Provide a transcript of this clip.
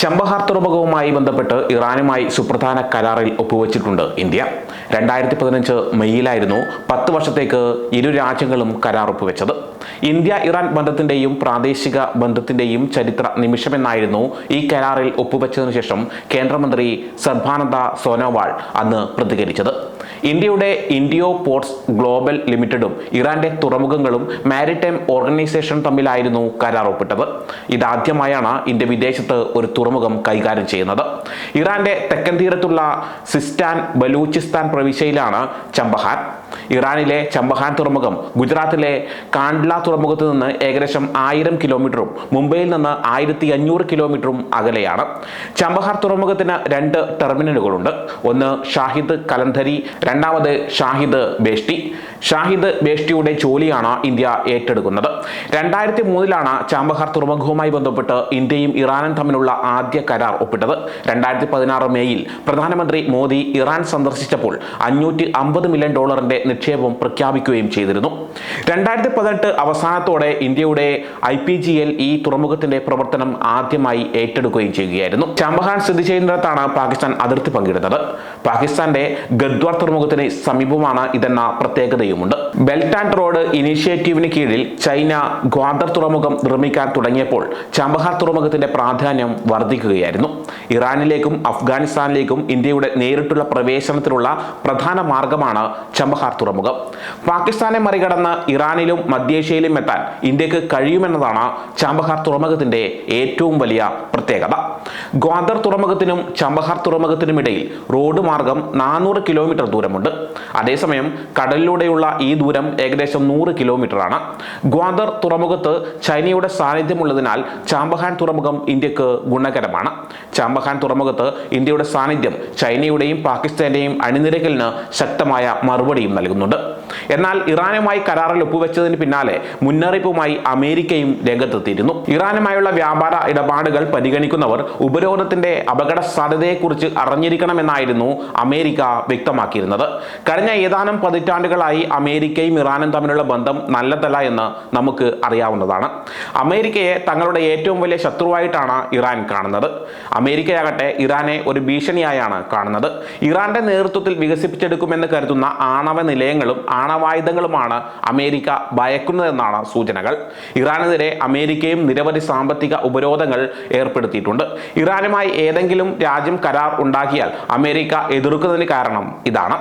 ചമ്പഹാർ തുറമുഖവുമായി ബന്ധപ്പെട്ട് ഇറാനുമായി സുപ്രധാന കരാറിൽ ഒപ്പുവെച്ചിട്ടുണ്ട് ഇന്ത്യ. രണ്ടായിരത്തി പതിനഞ്ച് മെയ്യിലായിരുന്നു പത്ത് വർഷത്തേക്ക് ഇരു രാജ്യങ്ങളും കരാർ ഒപ്പുവെച്ചത്. ഇന്ത്യ ഇറാൻ ബന്ധത്തിന്റെയും പ്രാദേശിക ബന്ധത്തിന്റെയും ചരിത്ര നിമിഷമെന്നായിരുന്നു ഈ കരാറിൽ ഒപ്പുവെച്ചതിനു ശേഷം കേന്ദ്രമന്ത്രി സർബാനന്ദ സോനോവാൾ അന്ന് പ്രതികരിച്ചത്. ഇന്ത്യയുടെ ഇന്ത്യോ പോർട്സ് ഗ്ലോബൽ ലിമിറ്റഡും ഇറാന്റെ തുറമുഖങ്ങളും മാരിടൈം ഓർഗനൈസേഷൻ തമ്മിലായിരുന്നു കരാർ ഒപ്പിട്ടത് ഇതാദ്യമായാണ് ഇന്ത്യ വിദേശത്ത് ഒരു തുറമുഖം കൈകാര്യം ചെയ്യുന്നത്. ഇറാന്റെ തെക്കൻ തീരത്തുള്ള സിസ്റ്റാൻ ബലൂചിസ്ഥാൻ പ്രവിശ്യയിലാണ് ചമ്പഹാൻ. ഇറാനിലെ ചമ്പഹാൻ തുറമുഖം ഗുജറാത്തിലെ കാണ്ട്ല തുറമുഖത്ത് നിന്ന് ഏകദേശം ആയിരം കിലോമീറ്ററും മുംബൈയിൽ നിന്ന് ആയിരത്തി അഞ്ഞൂറ് കിലോമീറ്ററും അകലെയാണ്. ചമ്പഹാർ തുറമുഖത്തിന് രണ്ട് ടെർമിനലുകളുണ്ട്. ഒന്ന് ഷാഹിദ് കലന്ധരി രണ്ടാമത് ഷാഹിദ് ബേഷ്ടി. ഷാഹിദ് ബേഷ്ടിയുടെ ജോലിയാണ് ഇന്ത്യ ഏറ്റെടുക്കുന്നത്. രണ്ടായിരത്തി മൂന്നിലാണ് ചാമ്പഹാർ തുറമുഖവുമായി ബന്ധപ്പെട്ട് ഇന്ത്യയും ഇറാനും തമ്മിലുള്ള ആദ്യ കരാർ ഒപ്പിട്ടത്. രണ്ടായിരത്തി പതിനാറ് മേയിൽ പ്രധാനമന്ത്രി മോദി ഇറാൻ സന്ദർശിച്ചപ്പോൾ അഞ്ഞൂറ്റി അമ്പത് മില്യൺ ഡോളറിന്റെ നിക്ഷേപം പ്രഖ്യാപിക്കുകയും ചെയ്തിരുന്നു. രണ്ടായിരത്തി പതിനെട്ട് അവസാനത്തോടെ ഇന്ത്യയുടെ ഐ പി ജി എൽ ഈ തുറമുഖത്തിന്റെ പ്രവർത്തനം ആദ്യമായി ഏറ്റെടുക്കുകയും ചെയ്യുകയായിരുന്നു. ചാമ്പഹാൻ സ്ഥിതി ചെയ്യുന്നിടത്താണ് പാകിസ്ഥാൻ അതിർത്തി പങ്കിടുന്നത്. പാകിസ്ഥാന്റെ ഗദ്വാർ തുറമുഖത്തിന് സമീപമാണ് ഇതെന്ന പ്രത്യേകതയുമുണ്ട്. ബെൽറ്റ് ആൻഡ് റോഡ് ഇനീഷ്യേറ്റീവിന് കീഴിൽ ചൈന ഗ്വാദർ തുറമുഖം നിർമ്മിക്കാൻ തുടങ്ങിയപ്പോൾ ചാമ്പഹാർ തുറമുഖത്തിന്റെ പ്രാധാന്യം വർദ്ധിക്കുകയായിരുന്നു. ഇറാനിലേക്കും അഫ്ഗാനിസ്ഥാനിലേക്കും ഇന്ത്യയുടെ നേരിട്ടുള്ള പ്രവേശനത്തിനുള്ള പ്രധാന മാർഗമാണ് ചമ്പഹാർ തുറമുഖം. പാകിസ്ഥാനെ മറികടന്ന് ഇറാനിലും മധ്യേഷ്യയിലും എത്താൻ ഇന്ത്യയ്ക്ക് കഴിയുമെന്നതാണ് ചാമ്പഹാർ തുറമുഖത്തിന്റെ ഏറ്റവും വലിയ പ്രത്യേകത. ഗ്വാദർ തുറമുഖത്തിനും ചമ്പഹാർ തുറമുഖത്തിനുമിടയിൽ റോഡ് മാർഗം നാനൂറ് കിലോമീറ്റർ ദൂരമുണ്ട്. അതേസമയം കടലിലൂടെയുള്ള ഈ ദൂരം ഏകദേശം നൂറ് കിലോമീറ്റർ ആണ് ഗ്വാദർ തുറമുഖത്ത് ചൈനയുടെ സാന്നിധ്യമുള്ളതിനാൽ ചാമ്പഹാൻ തുറമുഖം ഇന്ത്യയ്ക്ക് ഗുണകരമാണ്. ചാമ്പഹാൻ തുറമുഖത്ത് ഇന്ത്യയുടെ സാന്നിധ്യം ചൈനയുടെയും പാകിസ്ഥാന്റെയും അണിനിരക്കലിന് ശക്തമായ മറുപടിയും നൽകുന്നുണ്ട്. എന്നാൽ ഇറാനുമായി കരാറിൽ ഒപ്പുവെച്ചതിന് പിന്നാലെ മുന്നറിയിപ്പുമായി അമേരിക്കയും രംഗത്തെത്തിയിരുന്നു. ഇറാനുമായുള്ള വ്യാപാര ഇടപാടുകൾ പരിഗണിക്കുന്നവർ ഉപരോധത്തിന്റെ അപകട സാധ്യതയെക്കുറിച്ച് അറിഞ്ഞിരിക്കണമെന്നായിരുന്നു അമേരിക്ക വ്യക്തമാക്കിയിരുന്നത്. കഴിഞ്ഞ ഏതാനും പതിറ്റാണ്ടുകളായി അമേരിക്കയും ഇറാനും തമ്മിലുള്ള ബന്ധം നല്ലതല്ല എന്ന് നമുക്ക് അറിയാവുന്നതാണ്. അമേരിക്കയെ തങ്ങളുടെ ഏറ്റവും വലിയ ശത്രുവായിട്ടാണ് ഇറാൻ കാണുന്നത്. അമേരിക്കയാകട്ടെ ഇറാനെ ഒരു ഭീഷണിയായാണ് കാണുന്നത്. ഇറാന്റെ നേതൃത്വത്തിൽ വികസിപ്പിച്ചെടുക്കുമെന്ന് കരുതുന്ന ആണവ നിലയങ്ങളും ആണവായുധങ്ങളുമാണ് അമേരിക്ക ഭയക്കുന്നതെന്നാണ് സൂചനകൾ. ഇറാനെതിരെ അമേരിക്കയും നിരവധി സാമ്പത്തിക ഉപരോധങ്ങൾ ഏർപ്പെടുത്തിയിട്ടുണ്ട്. ഇറാനുമായി ഏതെങ്കിലും രാജ്യം കരാർ ഉണ്ടാക്കിയാൽ അമേരിക്ക എതിർക്കുന്നതിന് കാരണം ഇതാണ്.